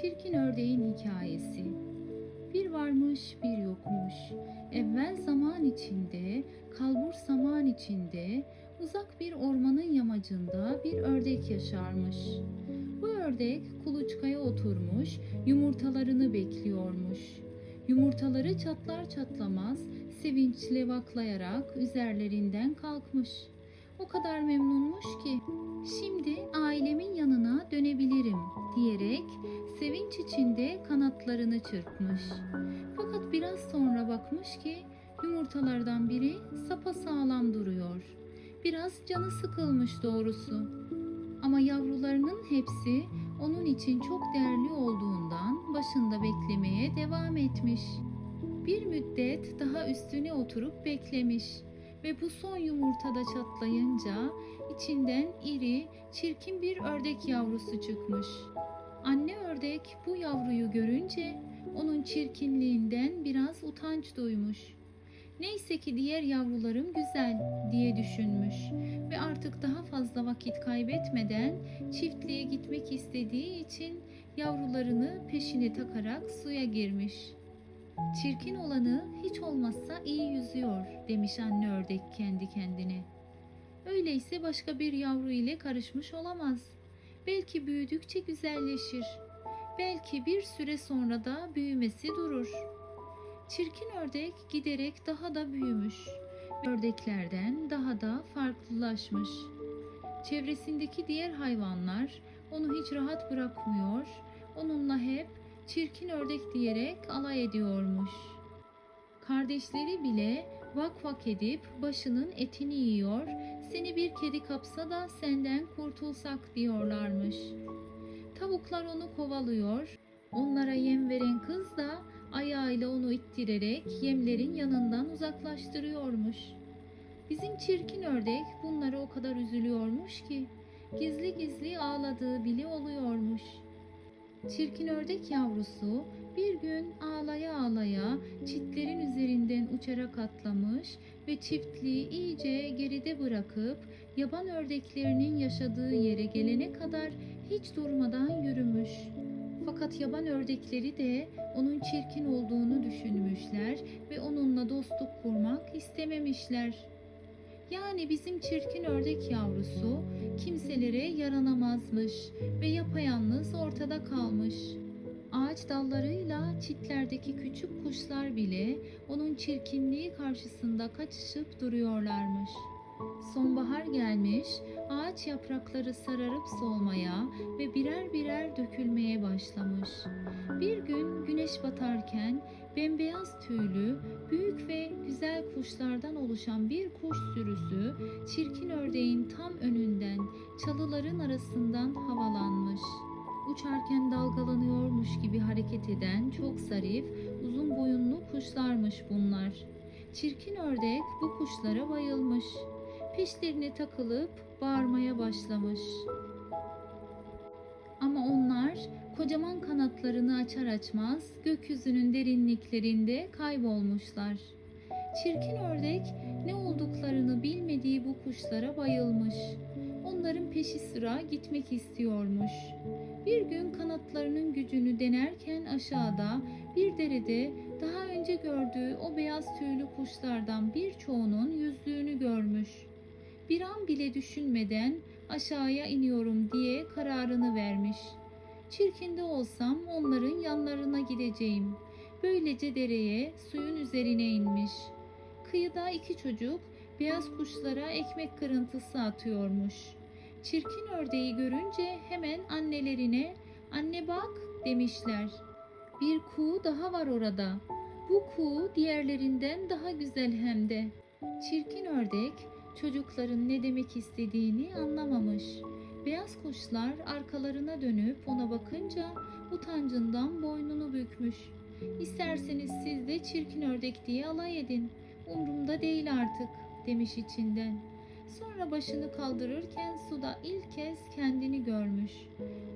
Çirkin Ördeğin Hikayesi Bir varmış bir yokmuş. Evvel zaman içinde, kalbur zaman içinde, uzak bir ormanın yamacında bir ördek yaşarmış. Bu ördek kuluçkaya oturmuş, yumurtalarını bekliyormuş. Yumurtaları çatlar çatlamaz sevinçle vaklayarak üzerlerinden kalkmış. O kadar memnunmuş ki şimdi ailemin yanına çırpmış. Fakat biraz sonra bakmış ki yumurtalardan biri sapasağlam duruyor. Biraz canı sıkılmış doğrusu. Ama yavrularının hepsi onun için çok değerli olduğundan başında beklemeye devam etmiş. Bir müddet daha üstüne oturup beklemiş ve bu son yumurtada çatlayınca içinden iri, çirkin bir ördek yavrusu çıkmış. Anne ördek bu yavruyu görünce onun çirkinliğinden biraz utanç duymuş. Neyse ki diğer yavrularım güzel diye düşünmüş ve artık daha fazla vakit kaybetmeden çiftliğe gitmek istediği için yavrularını peşine takarak suya girmiş. Çirkin olanı hiç olmazsa iyi yüzüyor demiş anne ördek kendi kendine. Öyleyse başka bir yavru ile karışmış olamaz. Belki büyüdükçe güzelleşir. Belki bir süre sonra da büyümesi durur. Çirkin ördek giderek daha da büyümüş. Ördeklerden daha da farklılaşmış. Çevresindeki diğer hayvanlar onu hiç rahat bırakmıyor. Onunla hep çirkin ördek diyerek alay ediyormuş. Kardeşleri bile vak vak edip başının etini yiyor, seni bir kedi kapsa da senden kurtulsak diyorlarmış. Tavuklar onu kovalıyor, onlara yem veren kız da ayağıyla onu ittirerek yemlerin yanından uzaklaştırıyormuş. Bizim çirkin ördek bunlara o kadar üzülüyormuş ki gizli gizli ağladığı bile oluyormuş. Çirkin ördek yavrusu bir gün ağlaya ağlaya çitlerin üzerinden uçarak atlamış ve çiftliği iyice geride bırakıp yaban ördeklerinin yaşadığı yere gelene kadar hiç durmadan yürümüş. Fakat yaban ördekleri de onun çirkin olduğunu düşünmüşler ve onunla dostluk kurmak istememişler. Yani bizim çirkin ördek yavrusu kimselere yaranamazmış ve yapayalnız ortada kalmış. Ağaç dallarıyla çitlerdeki küçük kuşlar bile onun çirkinliği karşısında kaçışıp duruyorlarmış. Sonbahar gelmiş, ağaç yaprakları sararıp solmaya ve birer birer dökülmeye başlamış. Bir gün güneş batarken bembeyaz tüylü, büyük ve güzel kuşlardan oluşan bir kuş sürüsü çirkin ördeğin tam önünden çalıların arasından havalanmış. Uçarken dalgalanıyormuş gibi hareket eden çok zarif, uzun boyunlu kuşlarmış bunlar. Çirkin ördek bu kuşlara bayılmış. Peşlerine takılıp bağırmaya başlamış. Ama onlar kocaman kanatlarını açar açmaz gökyüzünün derinliklerinde kaybolmuşlar. Çirkin ördek ne olduklarını bilmediği bu kuşlara bayılmış. Onların peşi sıra gitmek istiyormuş. Bir gün kanatlarının gücünü denerken aşağıda bir derede daha önce gördüğü o beyaz tüylü kuşlardan birçoğunun yüzdüğünü görmüş. Bir an bile düşünmeden aşağıya iniyorum diye kararını vermiş. Çirkinde olsam onların yanlarına gideceğim. Böylece dereye suyun üzerine inmiş. Kıyıda iki çocuk beyaz kuşlara ekmek kırıntısı atıyormuş. Çirkin ördeği görünce hemen annelerine "Anne bak." demişler. Bir kuğu daha var orada. Bu kuğu diğerlerinden daha güzel hem de. Çirkin ördek çocukların ne demek istediğini anlamamış. Beyaz kuşlar arkalarına dönüp ona bakınca utancından boynunu bükmüş. İsterseniz siz de çirkin ördek diye alay edin. Umrumda değil artık demiş içinden. Sonra başını kaldırırken suda ilk kez kendini görmüş.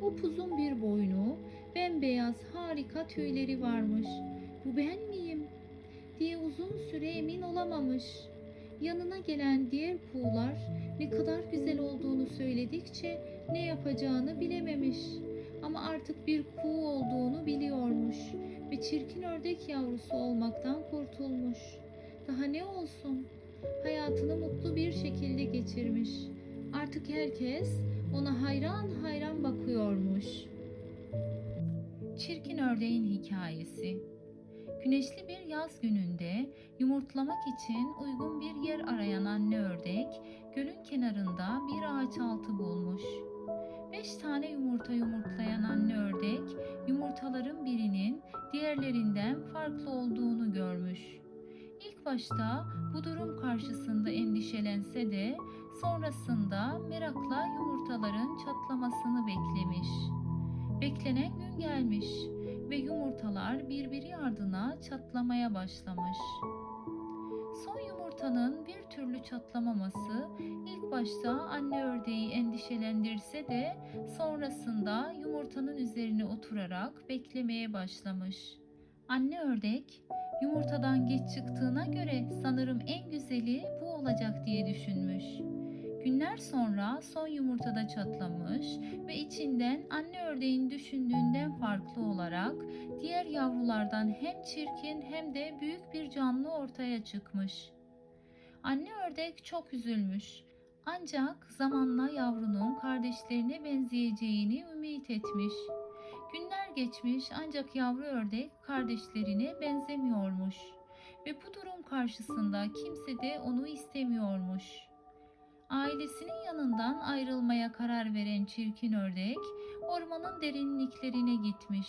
Upuzun bir boynu, bembeyaz harika tüyleri varmış. Bu ben miyim? diye uzun süre emin olamamış. Yanına gelen diğer kuğular ne kadar güzel olduğunu söyledikçe ne yapacağını bilememiş. Ama artık bir kuğu olduğunu biliyormuş ve çirkin ördek yavrusu olmaktan kurtulmuş. Daha ne olsun? Hayatını mutlu bir şekilde geçirmiş. Artık herkes ona hayran hayran bakıyormuş. Çirkin ördeğin hikayesi. Güneşli bir yaz gününde yumurtlamak için uygun bir yer arayan anne ördek gölün kenarında bir ağaç altı bulmuş. Beş tane yumurta yumurtlayan anne ördek yumurtaların birinin diğerlerinden farklı olduğunu görmüş. İlk başta bu durum karşısında endişelense de sonrasında merakla yumurtaların çatlamasını beklemiş. Beklenen gün gelmiş ve yumurtalar birbiri ardına çatlamaya başlamış. Son yumurtanın bir türlü çatlamaması ilk başta anne ördeği endişelendirse de sonrasında yumurtanın üzerine oturarak beklemeye başlamış. Anne ördek yumurtadan geç çıktığına göre sanırım en güzeli bu olacak diye düşünmüş. Günler sonra son yumurtada çatlamış ve içinden anne ördeğin düşündüğünden farklı olarak diğer yavrulardan hem çirkin hem de büyük bir canlı ortaya çıkmış. Anne ördek çok üzülmüş. Ancak zamanla yavrunun kardeşlerine benzeyeceğini ümit etmiş. Günler geçmiş ancak yavru ördek kardeşlerine benzemiyormuş ve bu durum karşısında kimse de onu istemiyormuş. Ailesinin yanından ayrılmaya karar veren çirkin ördek ormanın derinliklerine gitmiş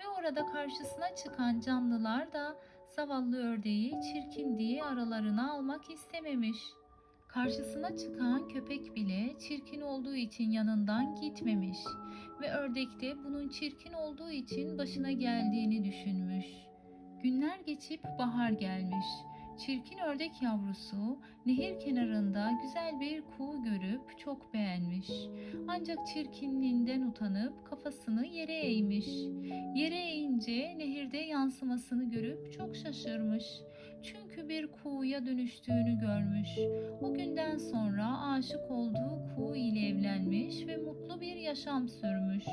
ve orada karşısına çıkan canlılar da zavallı ördeği çirkin diye aralarına almak istememiş. Karşısına çıkan köpek bile çirkin olduğu için yanından gitmemiş ve ördek de bunun çirkin olduğu için başına geldiğini düşünmüş. Günler geçip bahar gelmiş. Çirkin ördek yavrusu nehir kenarında güzel bir kuğu görüp çok beğenmiş. Ancak çirkinliğinden utanıp kafasını yere eğmiş. Yere eğince nehirde yansımasını görüp çok şaşırmış. Çünkü bir kuğuya dönüştüğünü görmüş. O günden sonra aşık olduğu kuğu ile evlenmiş ve mutlu bir yaşam sürmüş.